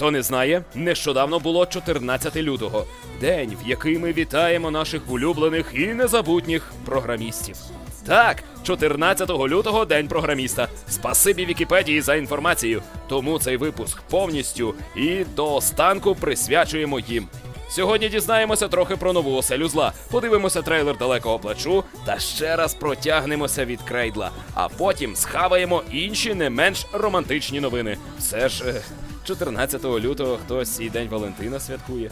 Хто не знає, нещодавно було 14 лютого, день, в який ми вітаємо наших улюблених і незабутніх програмістів. Так, 14 лютого день програміста. Спасибі Вікіпедії за інформацію. Тому цей випуск повністю і до останку присвячуємо їм. Сьогодні дізнаємося трохи про нову оселю зла, подивимося трейлер далекого плачу та ще раз протягнемося від крейдла. А потім схаваємо інші не менш романтичні новини. Все ж е, 14 лютого хтось і День Валентина святкує.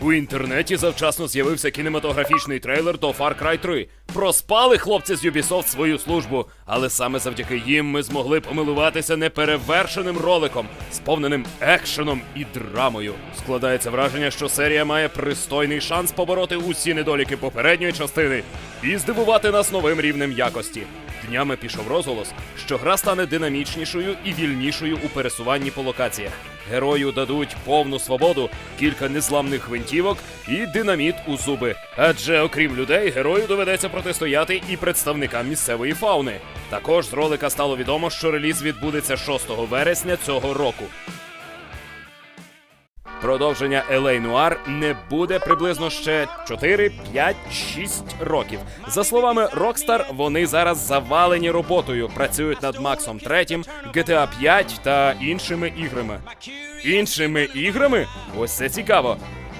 У інтернеті завчасно з'явився кінематографічний трейлер до Far Cry 3. Проспали хлопці з Ubisoft свою службу, але саме завдяки їм ми змогли помилуватися неперевершеним роликом, сповненим екшеном і драмою. Складається враження, що серія має пристойний шанс побороти усі недоліки попередньої частини і здивувати нас новим рівнем якості. Днями пішов розголос, що гра стане динамічнішою і вільнішою у пересуванні по локаціях. Герою дадуть повну свободу, кілька незламних гвинтівок і динаміт у зуби. Адже окрім людей, герою доведеться протистояти і представникам місцевої фауни. Також з ролика стало відомо, що реліз відбудеться 6 вересня цього року. Продовження LA Noir не буде приблизно ще 4, 5, 6 років. За словами Rockstar, вони зараз завалені роботою, працюють над Максом 3, GTA 5 та іншими іграми. Іншими іграми? Ось це цікаво.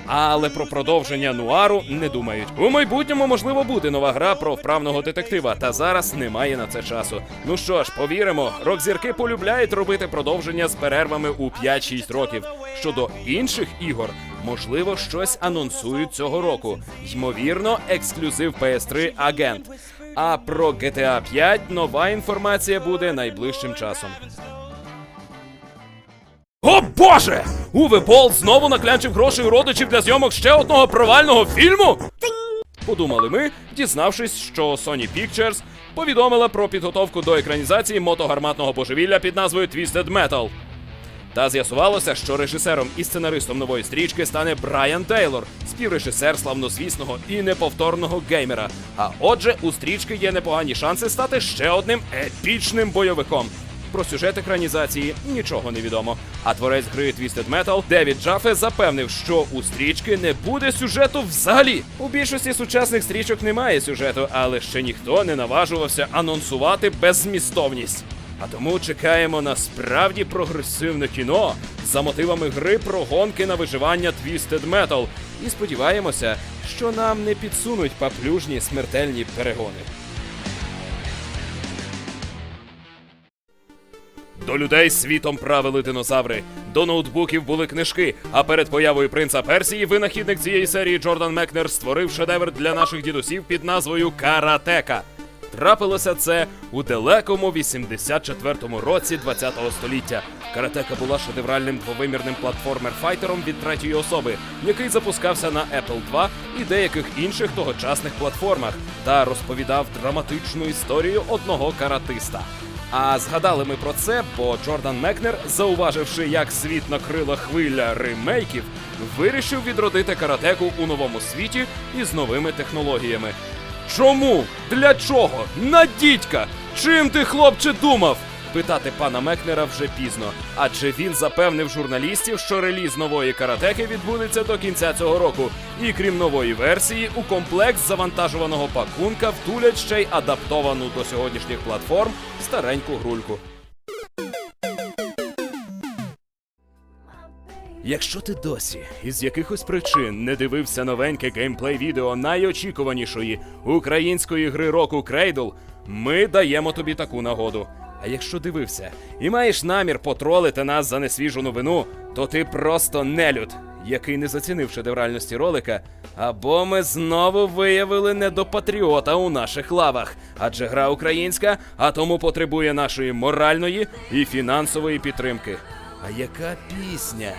Але про продовження нуару не думають. У майбутньому можливо буде нова гра про вправного детектива, та зараз немає на це часу. Ну що ж, повіримо, рок-зірки полюбляють робити продовження з перервами у 5-6 років. Щодо інших ігор, можливо, щось анонсують цього року. Ймовірно, ексклюзив PS3 Агент. А про GTA 5 нова інформація буде найближчим часом. О боже! Уве Болт знову наклянчив грошей у родичів для зйомок ще одного провального фільму? Подумали ми, дізнавшись, що Sony Pictures повідомила про підготовку до екранізації мотогарматного божевілля під назвою Twisted Metal. Та з'ясувалося, що режисером і сценаристом нової стрічки стане Брайан Тейлор, співрежисер славнозвісного і неповторного геймера. А отже, у стрічки є непогані шанси стати ще одним епічним бойовиком. Про сюжет екранізації нічого не відомо. А творець гри Twisted Metal Девід Джафе запевнив, що у стрічки не буде сюжету взагалі. У більшості сучасних стрічок немає сюжету, але ще ніхто не наважувався анонсувати беззмістовність. А тому чекаємо на справді прогресивне кіно за мотивами гри про гонки на виживання Twisted Metal. І сподіваємося, що нам не підсунуть паплюжні смертельні перегони. До людей світом правили динозаври. До ноутбуків були книжки. А перед появою принца Персії винахідник цієї серії Джордан Мекнер створив шедевр для наших дідусів під назвою Каратека. Трапилося це у далекому 84-му році 20-го століття. Каратека була шедевральним двовимірним платформер-файтером від третьої особи, який запускався на Apple 2 і деяких інших тогочасних платформах, та розповідав драматичну історію одного каратиста. А згадали ми про це, бо Джордан Мекнер, зауваживши, як світ накрила хвиля ремейків, вирішив відродити каратеку у новому світі із новими технологіями. Чому? Для чого? На дідька! Чим ти, хлопче, думав? Питати пана Мекнера вже пізно. Адже він запевнив журналістів, що реліз нової каратеки відбудеться до кінця цього року. І крім нової версії, у комплект завантажуваного пакунка втулять ще й адаптовану до сьогоднішніх платформ стареньку грульку. Якщо ти досі із якихось причин не дивився новеньке геймплей відео найочікуванішої української гри року Cradle, ми даємо тобі таку нагоду. А якщо дивився і маєш намір потролити нас за несвіжу новину, то ти просто нелюд, який не зацінив шедевральності ролика, або ми знову виявили недопатріота у наших лавах. Адже гра українська, а тому потребує нашої моральної і фінансової підтримки. А яка пісня?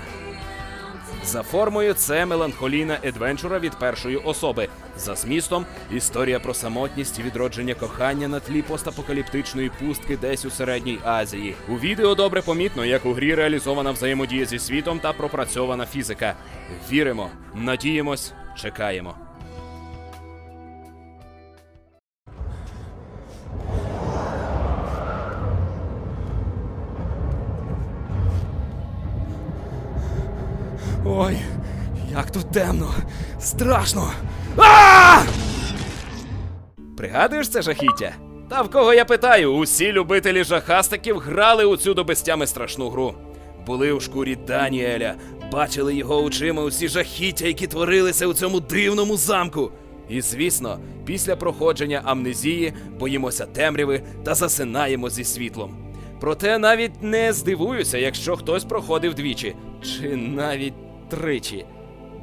За формою це меланхолійна едвенчура від першої особи. За змістом історія про самотність і відродження кохання на тлі постапокаліптичної пустки десь у середній Азії. У відео добре помітно, як у грі реалізована взаємодія зі світом та пропрацьована фізика. Віримо, надіємось, чекаємо. Ой, як тут темно, страшно. Пригадуєш це жахіття? Та в кого я питаю, усі любителі жахастиків грали у цю до безтями страшну гру. Були у шкурі Даніеля, бачили його очима усі жахіття, які творилися у цьому дивному замку. І звісно, після проходження амнезії боїмося темряви та засинаємо зі світлом. Проте навіть не здивуюся, якщо хтось проходив двічі, чи навіть тричі.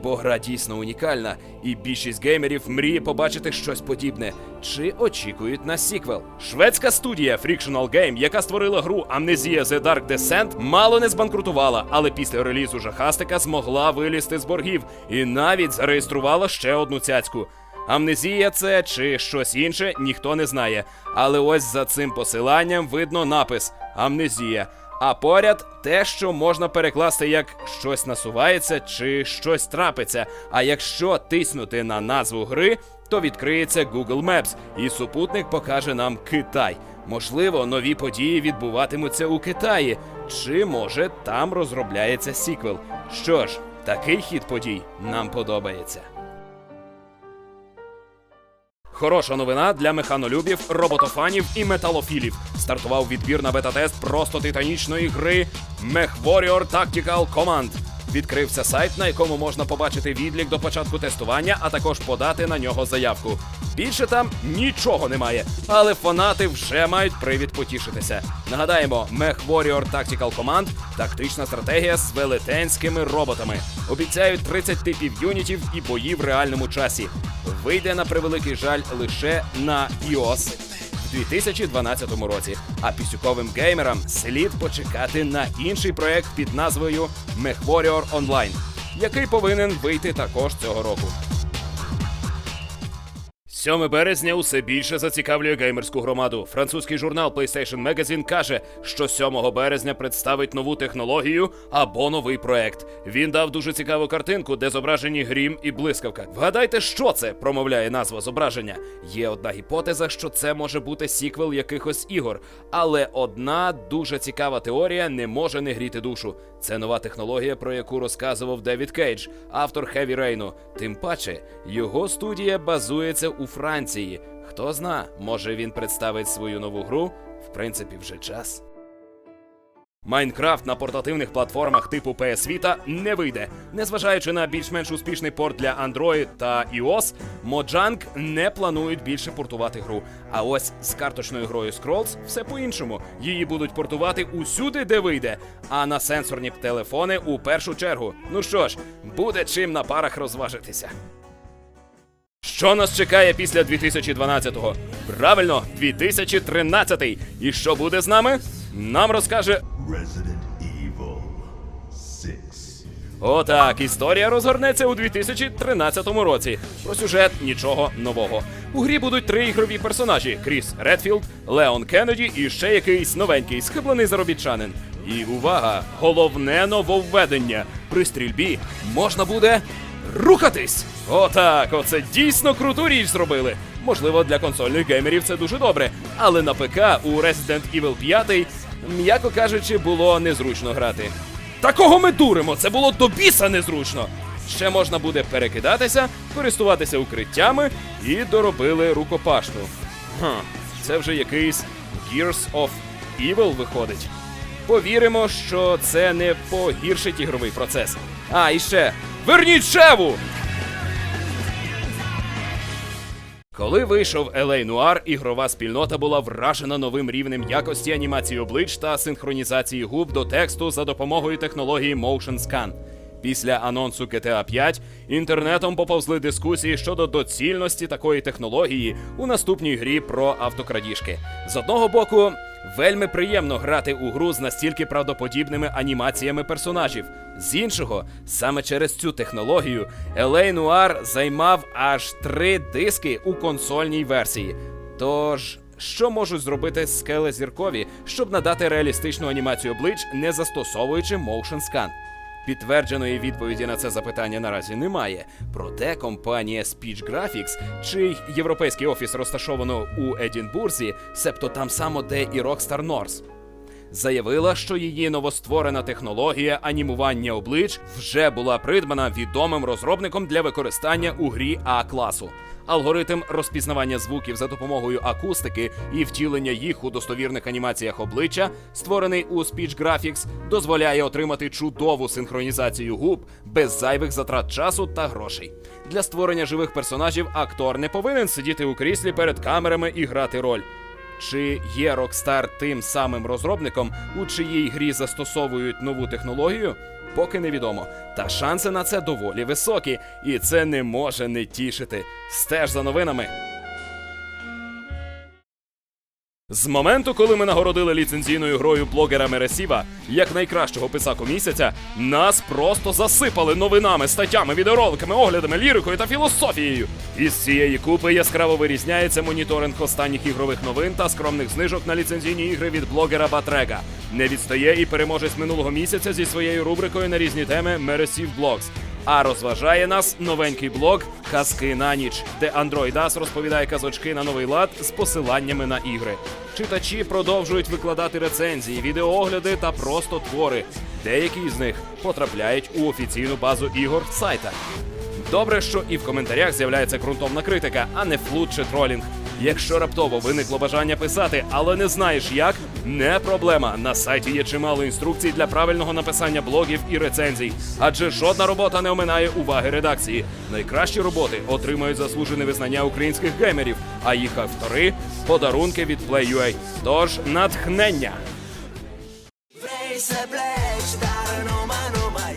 Бо гра дійсно унікальна, і більшість геймерів мріє побачити щось подібне, чи очікують на сіквел. Шведська студія Frictional Game, яка створила гру Amnesia The Dark Descent, мало не збанкрутувала, але після релізу жахастика змогла вилізти з боргів і навіть зареєструвала ще одну цяцьку. Амнезія це чи щось інше, ніхто не знає. Але ось за цим посиланням видно напис Амнезія. А поряд те, що можна перекласти як щось насувається чи щось трапиться. А якщо тиснути на назву гри, то відкриється Google Maps, і супутник покаже нам Китай. Можливо, нові події відбуватимуться у Китаї, чи може там розробляється сіквел. Що ж, такий хід подій нам подобається. Хороша новина для механолюбів, роботофанів і металофілів. Стартував відбір на бета-тест просто титанічної гри MechWarrior Tactical Command. Відкрився сайт, на якому можна побачити відлік до початку тестування, а також подати на нього заявку. Більше там нічого немає, але фанати вже мають привід потішитися. Нагадаємо, MechWarrior Tactical Command – тактична стратегія з велетенськими роботами. Обіцяють 30 типів юнітів і бої в реальному часі. Вийде на превеликий жаль лише на iOS в 2012 році. А пісюковим геймерам слід почекати на інший проект під назвою MechWarrior Online, який повинен вийти також цього року. 7 березня усе більше зацікавлює геймерську громаду. Французький журнал PlayStation Magazine каже, що 7 березня представить нову технологію або новий проект. Він дав дуже цікаву картинку, де зображені грім і блискавка. Вгадайте, що це? промовляє назва зображення. Є одна гіпотеза, що це може бути сіквел якихось ігор. Але одна дуже цікава теорія не може не гріти душу. Це нова технологія, про яку розказував Девід Кейдж, автор Heavy Rain. Тим паче, його студія базується у Франції. Хто зна, може він представить свою нову гру? В принципі, вже час. Майнкрафт на портативних платформах типу PS Vita не вийде. Незважаючи на більш-менш успішний порт для Android та iOS, Mojang не планують більше портувати гру. А ось з карточною грою Scrolls все по-іншому. Її будуть портувати усюди, де вийде, а на сенсорні телефони у першу чергу. Ну що ж, буде чим на парах розважитися. Що нас чекає після 2012-го? Правильно, 2013-й. І що буде з нами? Нам розкаже Resident Evil 6. Отак, історія розгорнеться у 2013 році. Про сюжет нічого нового. У грі будуть три ігрові персонажі: Кріс Редфілд, Леон Кеннеді і ще якийсь новенький схиблений заробітчанин. І увага! Головне нововведення. При стрільбі можна буде рухатись. Отак, оце дійсно круту річ зробили. Можливо, для консольних геймерів це дуже добре, але на ПК у Resident Evil 5, м'яко кажучи, було незручно грати. Такого ми дуримо, це було до біса незручно. Ще можна буде перекидатися, користуватися укриттями і доробили рукопашну. Хм, це вже якийсь Gears of Evil виходить. Повіримо, що це не погіршить ігровий процес. А, і ще верніть шеву! Коли вийшов LA Noir, ігрова спільнота була вражена новим рівнем якості анімації облич та синхронізації губ до тексту за допомогою технології Motion Scan. Після анонсу GTA 5 інтернетом поповзли дискусії щодо доцільності такої технології у наступній грі про автокрадіжки. З одного боку, вельми приємно грати у гру з настільки правдоподібними анімаціями персонажів. З іншого, саме через цю технологію Елей Нуар займав аж три диски у консольній версії. Тож. Що можуть зробити скеле зіркові, щоб надати реалістичну анімацію облич, не застосовуючи Motion Scan? Підтвердженої відповіді на це запитання наразі немає. Проте компанія Speech Graphics, чий європейський офіс розташовано у Едінбурзі, себто там само, де і Rockstar North, заявила, що її новостворена технологія анімування облич вже була придбана відомим розробником для використання у грі А класу. Алгоритм розпізнавання звуків за допомогою акустики і втілення їх у достовірних анімаціях обличчя, створений у Speech Graphics, дозволяє отримати чудову синхронізацію губ без зайвих затрат часу та грошей. Для створення живих персонажів актор не повинен сидіти у кріслі перед камерами і грати роль. Чи є Rockstar тим самим розробником, у чиїй грі застосовують нову технологію? Поки невідомо. Та шанси на це доволі високі, і це не може не тішити. Стеж за новинами. З моменту, коли ми нагородили ліцензійною грою блогера Мересіва як найкращого писаку місяця, нас просто засипали новинами, статтями, відеороликами, оглядами, лірикою та філософією. Із цієї купи яскраво вирізняється моніторинг останніх ігрових новин та скромних знижок на ліцензійні ігри від блогера Батрега. Не відстає і переможець минулого місяця зі своєю рубрикою на різні теми Мересів Блогс. А розважає нас новенький блог Казки на ніч, де Android As розповідає казочки на новий лад з посиланнями на ігри. Читачі продовжують викладати рецензії, відеоогляди та просто твори. Деякі з них потрапляють у офіційну базу ігор сайта. Добре, що і в коментарях з'являється ґрунтовна критика, а не флут чи тролінг. Якщо раптово виникло бажання писати, але не знаєш як, не проблема. На сайті є чимало інструкцій для правильного написання блогів і рецензій, адже жодна робота не оминає уваги редакції. Найкращі роботи отримують заслужене визнання українських геймерів, а їх автори подарунки від Play.ua. Тож натхнення!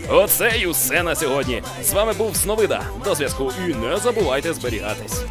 Оце й усе на сьогодні. З вами був Сновида. До зв'язку і не забувайте зберігатись.